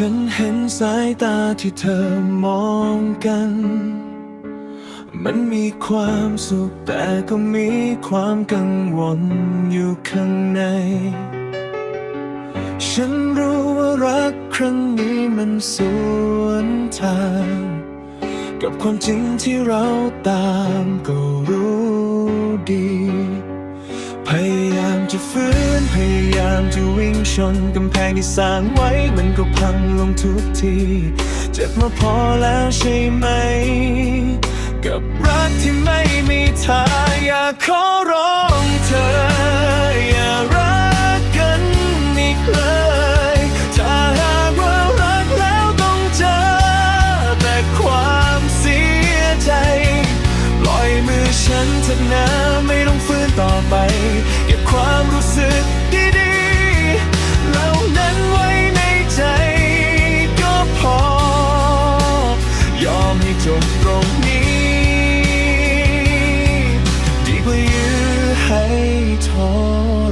ฉันเห็นสายตาที่เธอมองกัน มันมีความสุขแต่ก็มีความกังวลอยู่ข้างใน ฉันรู้ว่ารักครั้งนี้มันสวนทาง กับความจริงที่เราตามก็รู้ดี จะฟื้นพยายามจะวิ่งชนกำแพงที่สร้างไว้มันก็พังลงทุกที เจ็บมาพอแล้วใช่ไหม กับรักที่ไม่มีทางอยากขอร้องเธอ อย่ารักกันอีกเลยถ้าหากว่ารักแล้วต้องเจอ แต่ความเสียใจ ปล่อยมือฉันเถอะนะไม่ต้องฟื้นต่อไป ความรู้สึกดีๆเหล่านั้นไว้ในใจก็พอ ยอมให้จบตรงนี้ ดีกว่ายื้อให้ท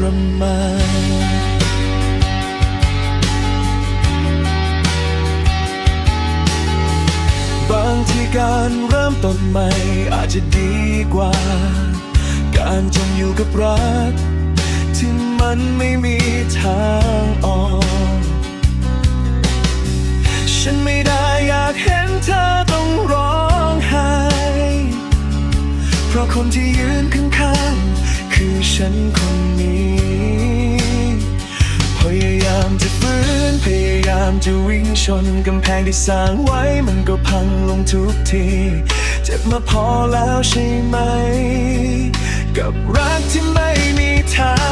รมานบางทีการเริ่มต้นใหม่อาจจะดีกว่า การจมอยู่กับรัก ที่มันไม่มีทางออก ฉันไม่ได้อยากเห็นเธอต้องร้องไห้ เพราะคนที่ยืนข้างๆคือฉันคนนี้พยายามจะฟื้นพยายามจะวิ่งชนกำแพงที่สร้างไว้มันก็พังลงทุกทีเจ็บมาพอแล้วใช่ไหม กับรักที่ไม่มีทาง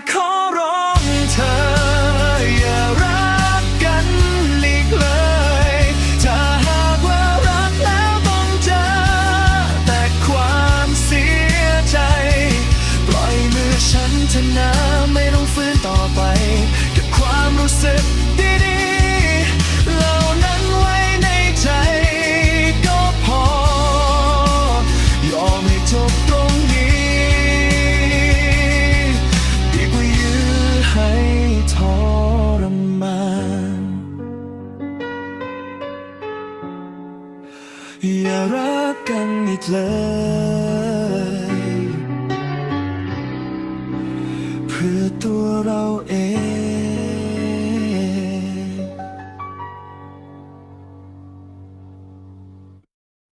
อย อย่ารักกันอีกเลยเพื่อตัวเราเอง